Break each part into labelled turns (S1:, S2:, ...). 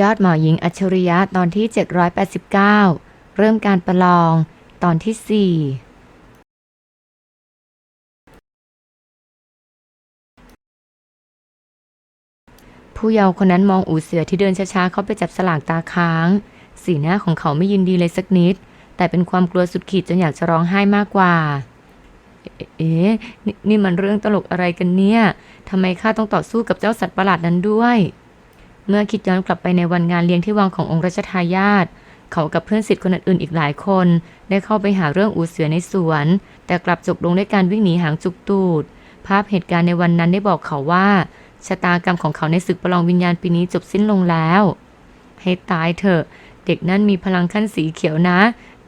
S1: ยอดหมอหญิงอัจฉริยะตอนที่ 789 เริ่มการประลองตอนที่ 4ผู้เยาว์คนนั้นมองอูเสือที่เดินช้าๆ เข้าไปจับสลากตาค้าง สีหน้าของเขาไม่ยินดีเลยสักนิด แต่เป็นความกลัวสุดขีดจนอยากจะร้องไห้มากกว่า เอ๊ะนนี่มันเรื่องตลกอะไรกันเนี่ยทำไมข้าต้องต่อสู้กับเจ้าสัตว์ประหลาดนั้นด้วย เมื่อคิดย้อนกลับไปในวันงานเลี้ยงที่วังขององค์รัชทายาทเขากับเพื่อนสิทธิ์คนอื่นๆอีกหลายคน ได้เข้าไปหาเรื่องอูเสือในสวน แต่กลับจบลงด้วยการวิ่งหนีหางจุกตูด ภาพเหตุการณ์ในวันนั้นได้บอกเขาว่าชะตากรรมของเขาในศึกประลองวิญญาณปีนี้จบสิ้นลงแล้ว ให้ตายเถอะ เด็กนั่นมีพลังขั้นสีเขียวนะ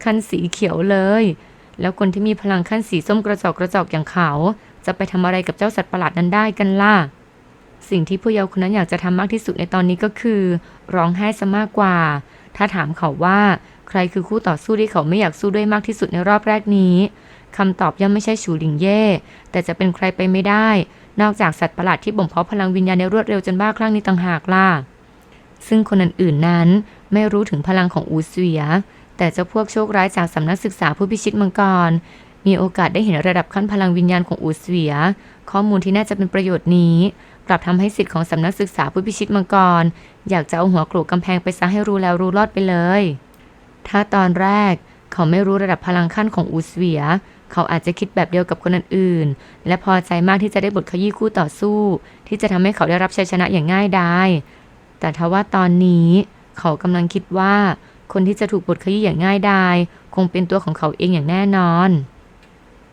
S1: ขั้นสีเขียวเลย แล้วคนที่มีพลังขั้นสีส้มกระจอกกระจอกอย่างเขา จะไปทำอะไรกับเจ้าสัตว์ประหลาดนั้นได้กันล่ะ สิ่งที่ผู้เยาว์คนนั้นอยากจะทำมากที่สุดในตอนนี้ก็คือ ร้องไห้ซะมากกว่า ถ้าถามเขาว่า ใครคือคู่ต่อสู้ที่เขาไม่อยากสู้ด้วยมากที่สุดในรอบแรกนี้คำตอบย่อมไม่ใช่ฉูหลิงเย่แต่จะเป็นใครไปไม่ได้ นอกจากสัตว์ประหลาดที่บ่มเพาะพลังวิญญาณในรวดเร็วจนบ้าคลั่งนี้ต่างหากล่ะซึ่งคนอื่นๆนั้นไม่รู้ถึงพลังของอูเสีย แต่เจ้าพวกโชคร้ายจากสำนักศึกษาผู้พิชิตมังกร มีโอกาสได้เห็นระดับขั้นพลังวิญญาณของอูเสีย ข้อมูลที่น่าจะเป็นประโยชน์นี้ กลับทำให้สิทธิ์ของสำนักศึกษาผู้พิชิตมังกร อยากจะเอาหัวโขลกกำแพงไปซะให้รู้แล้วรู้รอดไปเลย ถ้าตอนแรกเขาไม่รู้ระดับพลังขั้นของอูเสวีย เขาอาจจะคิดแบบเดียวกับคนอื่นๆ และพอใจมากที่จะได้บทขยี้คู่ต่อสู้ ที่จะทำให้เขาได้รับชัยชนะอย่างง่ายดายแต่ทว่าตอนนี้เขากำลังคิดว่า คนที่จะถูกบทขยี้อย่างง่ายดายคงเป็นตัวของเขาเองอย่างแน่นอน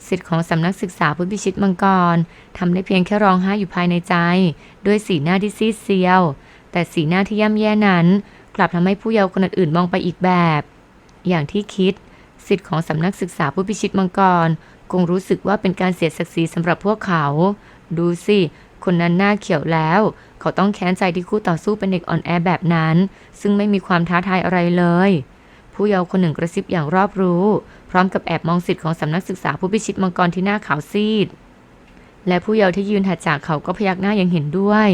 S1: สิทธิ์ของสำนักศึกษาผู้พิชิตมังกรทำได้เพียงแค่ร้องไห้อยู่ภายในใจ ด้วยสีหน้าที่ซีดเซียว แต่สีหน้าที่ย่ำแย่นั้น กลับทำให้ผู้เยาว์คนอื่นมองไปอีกแบบ อย่างที่คิด สิทธิ์ของสำนักศึกษาผู้พิชิตมังกร คงรู้สึกว่าเป็นการเสียศักดิ์ศรีสำหรับพวกเขา ดูสิคนนั้นหน้าเขียวแล้ว เขาต้องแค้นใจที่คู่ต่อสู้เป็นเด็กอ่อนแอแบบนั้น ซึ่งไม่มีความท้าทายอะไรเลย ผู้เยาว์คนหนึ่งกระซิบอย่างรอบรู้ ร้อมกับแอบมองสิทธิ์ของสำนักศึกษาผู้พิชิตมังกรที่หน้าขาวซีด และผู้เยาว์ที่ยืนถัดจากเขาก็พยักหน้าย่างเห็นด้วย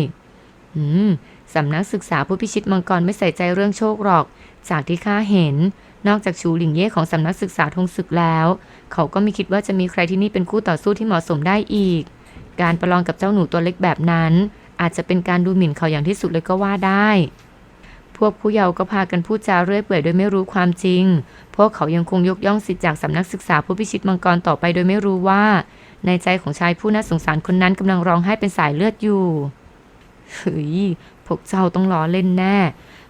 S1: อืมสำนักศึกษาผู้พิชิตมังกรไม่ใส่ใจเรื่องโชคหรอก จากที่ข้าเห็น นอกจากชูหลิงเย่ของสำนักศึกษาทงศึกแล้ว เขาก็ไม่คิดว่าจะมีใครที่นี่เป็นคู่ต่อสู้ที่เหมาะสมได้อีก การประลองกับเจ้าหนูตัวเล็กแบบนั้น อาจจะเป็นการดูหมิ่นเขาอย่างที่สุดเลยก็ว่าได้ วกผู้เยาว์ก็พากันพูดจาเรื่อยเปื่อยโดยไม่รู้ความจริง พวกเขายังคงยกย่องสิทธิจากสำนักศึกษาผู้พิชิตมังกรต่อไปโดยไม่รู้ว่า ในใจของชายผู้น่าสงสารคนนั้นกำลังร้องไห้เป็นสายเลือดอยู่เฮ้ยพวกเจ้าต้องล้อเล่นแน่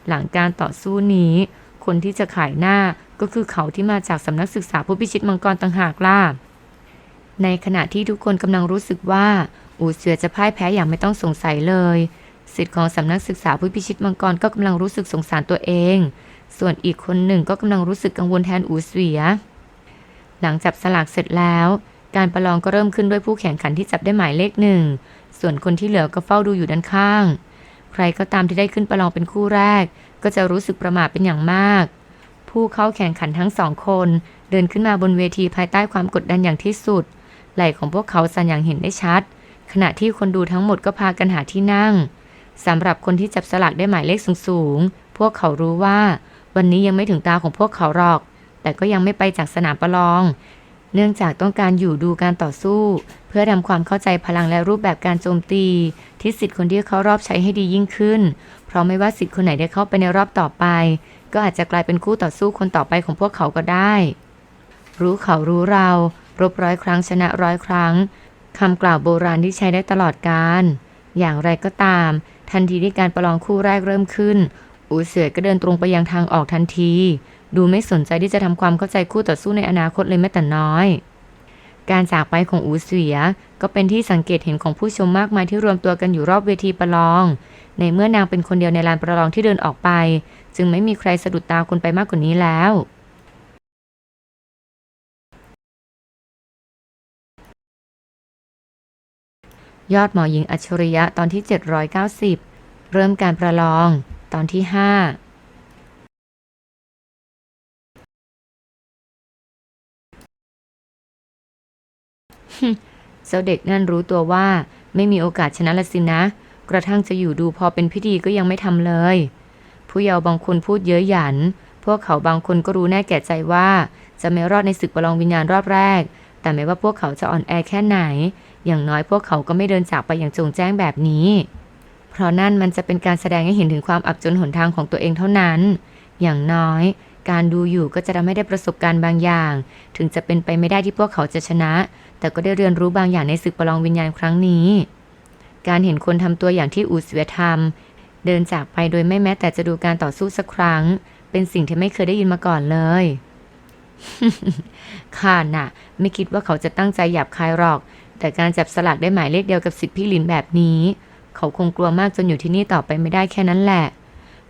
S1: หลังการต่อสู้นี้ คนที่จะขายหน้าก็คือเขาที่มาจากสำนักศึกษาผู้พิชิตมังกรต่างหากล่ะในขณะที่ทุกคนกำลังรู้สึกว่า อูเสือจะพ่ายแพ้อย่างไม่ต้องสงสัยเลย สิทธิ์ของสำนักศึกษาผู้พิชิตมังกรก็กำลังรู้สึกสงสารตัวเอง ส่วนอีกคนหนึ่งก็กำลังรู้สึกกังวลแทนอูเสือหลังจับสลากเสร็จแล้ว การประลองก็เริ่มขึ้นด้วยผู้แข่งขันที่จับได้หมายเลขหนึ่ง ส่วนคนที่เหลือก็เฝ้าดูอยู่ด้านข้าง ใครก็ตามที่ได้ขึ้นประลองเป็นคู่แรก ก็จะรู้สึกประหม่าเป็นอย่างมาก ผู้เข้าแข่งขันทั้งสองคน เดินขึ้นมาบนเวทีภายใต้ความกดดันอย่างที่สุด ไหล่ของพวกเขาสั่นอย่างเห็นได้ชัด ขณะที่คนดูทั้งหมดก็พากันหาที่นั่ง สำหรับคนที่จับสลากได้หมายเลขสูงๆ พวกเขารู้ว่า วันนี้ยังไม่ถึงตาของพวกเขาหรอก แต่ก็ยังไม่ไปจากสนามประลอง เนื่องจากต้องการอยู่ดูการต่อสู้ เพื่อทำความเข้าใจพลังและรูปแบบการโจมตีที่สิทธิ์คนที่เข้ารอบใช้ให้ดียิ่งขึ้น เพราะไม่ว่าสิทธิ์คนไหนได้เข้าไปในรอบต่อไป ก็อาจจะกลายเป็นคู่ต่อสู้คนต่อไปของพวกเขาก็ได้ รู้เขารู้เรา รบร้อยครั้งชนะร้อยครั้งคำกล่าวโบราณที่ใช้ได้ตลอดกาลอย่างไรก็ตาม ทันทีที่การประลองคู่แรกเริ่มขึ้น อูเสือก็เดินตรงไปยังทางออกทันที ดูไม่สนใจที่จะทำความเข้าใจคู่ต่อสู้ในอนาคตเลยแม้แต่น้อย การจากไปของอูเสือก็เป็นที่สังเกตเห็นของผู้ชมมากมายที่รวมตัวกันอยู่รอบเวทีประลอง ในเมื่อนางเป็นคนเดียวในลานประลองที่เดินออกไป จึงไม่มีใครสะดุดตาคนไปมากกว่านี้แล้วยอดหมอหญิงอัจฉริยะตอนที่ 790 เริ่มการประลอง ตอนที่ 5เจ้าเด็กนั่นรู้ตัวว่าไม่มีโอกาสชนะละสินะ กระทั่งจะอยู่ดูพอเป็นพิธีก็ยังไม่ทำเลย ผู้เยาว์บางคนพูดเย้ยหยัน พวกเขาบางคนก็รู้แน่แก่ใจว่า จะไม่รอดในศึกประลองวิญญาณรอบแรก แต่ไม่ว่าพวกเขาจะอ่อนแอแค่ไหน อย่างน้อยพวกเขาก็ไม่เดินจากไปอย่างจงแจ้งแบบนี้ เพราะนั่นมันจะเป็นการแสดงให้เห็นถึงความอับจนหนทางของตัวเองเท่านั้น อย่างน้อย การดูอยู่ก็จะทำให้ได้ประสบการณ์บางอย่าง ถึงจะเป็นไปไม่ได้ที่พวกเขาจะชนะ แต่ก็ได้เรียนรู้บางอย่างในศึกประลองวิญญาณครั้งนี้ การเห็นคนทำตัวอย่างที่อูสเวียทำเดินจากไปโดยไม่แม้แต่จะดูการต่อสู้สักครั้ง เป็นสิ่งที่ไม่เคยได้ยินมาก่อนเลยข้าน่ะ ไม่คิดว่าเขาจะตั้งใจหยาบคายหรอก แต่การจับสลักได้หมายเลขเดียวกับสิทธิพี่ลินแบบนี้ เขาคงกลัวมากจนอยู่ที่นี่ต่อไปไม่ได้แค่นั้นแหละ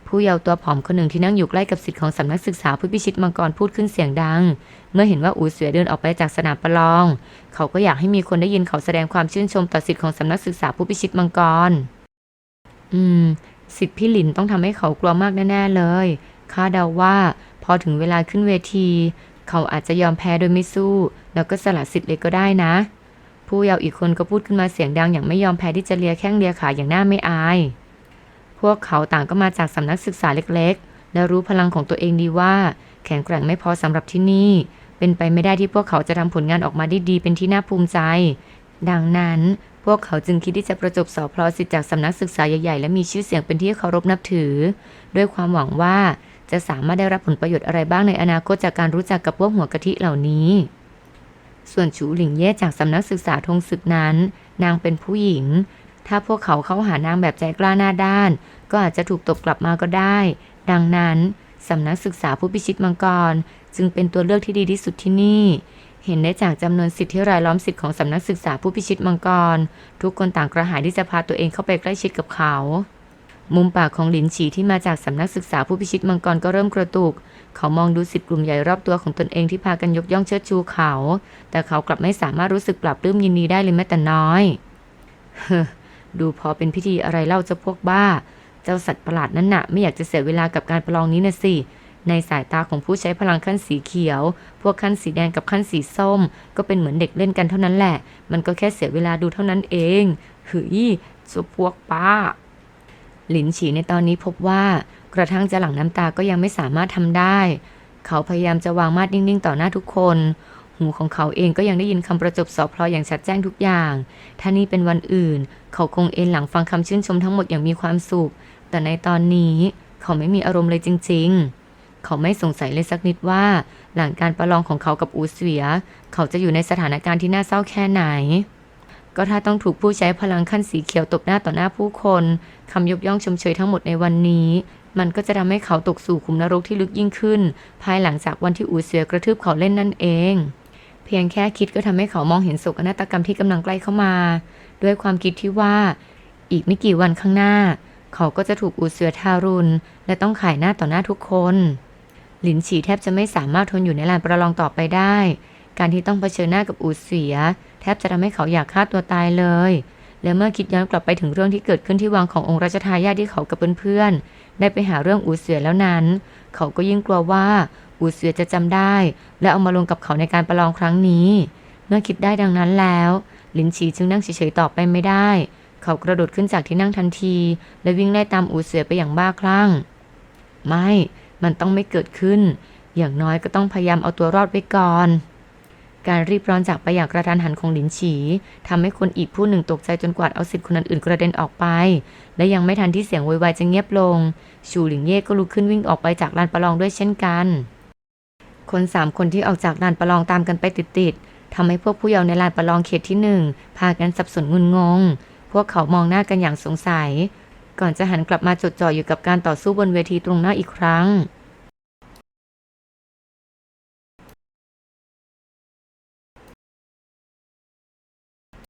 S1: ผู้เยาว์ตัวผอมคนหนึ่งที่นั่งอยู่ใกล้กับสิทธิ์ของสำนักศึกษาผู้พิชิตมังกรพูดขึ้นเสียงดัง เมื่อเห็นว่าอูเสือเดินออกไปจากสนามประลอง เขาก็อยากให้มีคนได้ยินเขาแสดงความชื่นชมต่อสิทธิ์ของสำนักศึกษาผู้พิชิตมังกร อืม สิทธิ์พี่หลินต้องทำให้เขากลัวมากแน่ๆเลยข้าเดาว่าพอถึงเวลาขึ้นเวที เขาอาจจะยอมแพ้โดยไม่สู้ แล้วก็สละสิทธิ์เลยก็ได้นะ ผู้เยาว์อีกคนก็พูดขึ้นมาเสียงดังอย่างไม่ยอมแพ้ที่จะเลียแข้งเลียขาอย่างหน่าไม่อาย พวกเขาต่างก็มาจากสำนักศึกษาเล็กๆ และรู้พลังของตัวเองดีว่า แข็งแกร่งไม่พอสำหรับที่นี่ เป็นไปไม่ได้ที่พวกเขาจะทำผลงานออกมาได้ดีเป็นที่น่าภูมิใจ ดังนั้นพวกเขาจึงคิดที่จะประจบสอบพลอสิทธิ์จากสำนักศึกษาใหญ่ๆ และมีชื่อเสียงเป็นที่เคารพนับถือ ด้วยความหวังว่าจะสามารถได้รับผลประโยชน์อะไรบ้างในอนาคตจากการรู้จักกับพวกหัวกะทิเหล่านี้ ส่วนฉูหลิงเย่จากสำนักศึกษาธงศึกนั้น นางเป็นผู้หญิง ถ้าพวกเขาเข้าหานางแบบใจกล้าหน้าด้าน ก็อาจจะถูกตบกลับมาก็ได้ ดังนั้นสำนักศึกษาผู้พิชิตมังกร จึงเป็นตัวเลือกที่ดีที่สุดที่นี่ เห็นได้จากจำนวนสิทธิ์ที่รายล้อมสิทธิ์ของสำนักศึกษาผู้พิชิตมังกร ทุกคนต่างกระหายที่จะพาตัวเองเข้าไปใกล้ชิดกับเขา มุมปากของหลินฉีที่มาจากสำนักศึกษาผู้พิชิตมังกรก็เริ่มกระตุก เขามองดูสิทธิ์กลุ่มใหญ่รอบตัวของตนเองที่พากันยกย่องเชิดชูเขา แต่เขากลับไม่สามารถรู้สึกปรับปลื้มยินดีได้เลยแม้แต่น้อย เฮ้ดูพอเป็นพิธีอะไรเล่าเจ้าพวกบ้า เจ้าสัตว์ประหลาดนั่นน่ะไม่อยากจะเสียเวลากับการประลองนี้นะสิ ในสายตาของผู้ใช้พลังขั้นสีเขียว พวกขั้นสีแดงกับขั้นสีส้ม ก็เป็นเหมือนเด็กเล่นกันเท่านั้นแหละ มันก็แค่เสียเวลาดูเท่านั้นเองเฮ้ยเจ้าพวกป้า หลินฉีในตอนนี้พบว่ากระทั่งจะหลั่งน้ำตาก็ยังไม่สามารถทำได้ เขาพยายามจะวางมาดนิ่งๆ ต่อหน้าทุกคน หูของเขาเองก็ยังได้ยินคำประจบสอบพลอยอย่างชัดแจ้งทุกอย่าง ถ้านี่เป็นวันอื่น เขาคงเอนหลังฟังคำชื่นชมทั้งหมดอย่างมีความสุข แต่ในตอนนี้เขาไม่มีอารมณ์เลยจริง ๆ เขาไม่สงสัยเลยสักนิดว่า หลังการประลองของเขากับอูเสวีย เขาจะอยู่ในสถานการณ์ที่น่าเศร้าแค่ไหน ก็ถ้าต้องถูกผู้ใช้พลังขั้นสีเขียวตบหน้าต่อหน้าผู้คนคำยกย่องชมเชยทั้งหมดในวันนี้ มันก็จะทำให้เขาตกสู่ขุมนรกที่ลึกยิ่งขึ้น ภายหลังจากวันที่อูเสือกระทืบเขาเล่นนั่นเอง เพียงแค่คิดก็ทำให้เขามองเห็นโศกนาฏกรรมที่กำลังใกล้เข้ามา ด้วยความคิดที่ว่า อีกไม่กี่วันข้างหน้า เขาก็จะถูกอูเสือทารุณ และต้องขายหน้าต่อหน้าทุกคน หลินฉีแทบจะไม่สามารถทนอยู่ในลานประลองต่อไปได้ การที่ต้องเผชิญหน้ากับอูเสือแทบจะทำให้เขาอยากฆ่าตัวตายเลย และเมื่อคิดย้อนกลับไปถึงเรื่องที่เกิดขึ้นที่วังขององค์รัชทายาทที่เขากับเพื่อนๆได้ไปหาเรื่องอูเสือแล้วนั้น เขาก็ยิ่งกลัวว่าอูเสือจะจำได้ และเอามาลงกับเขาในการประลองครั้งนี้ เมื่อคิดได้ดังนั้นแล้ว ลินฉีจึงนั่งเฉยๆต่อไปไม่ได้ เขากระโดดขึ้นจากที่นั่งทันที และวิ่งไล่ตามอูเสือไปอย่างบ้าคลั่ง ไม่ มันต้องไม่เกิดขึ้น อย่างน้อยก็ต้องพยายามเอาตัวรอดไว้ก่อน การรีบร้อนจากไปอย่างกระทันหันของหลินฉีทำให้คนอีกผู้หนึ่งตกใจจนกวาดเอาสิทธิ์คนอื่นกระเด็นออกไป และยังไม่ทันที่เสียงโวยวายจะเงียบลง ชูหลิงเย่ก็ลุกขึ้นวิ่งออกไปจากลานประลองด้วยเช่นกัน คนสามคนที่ออกจากลานประลองตามกันไปติดๆทำให้พวกผู้เยาว์ในลานประลองเขตที่หนึ่งพากันสับสนงุนงง พวกเขามองหน้ากันอย่างสงสัย ก่อนจะหันกลับมาจดจ่ออยู่กับการต่อสู้บนเวทีตรงหน้าอีกครั้ง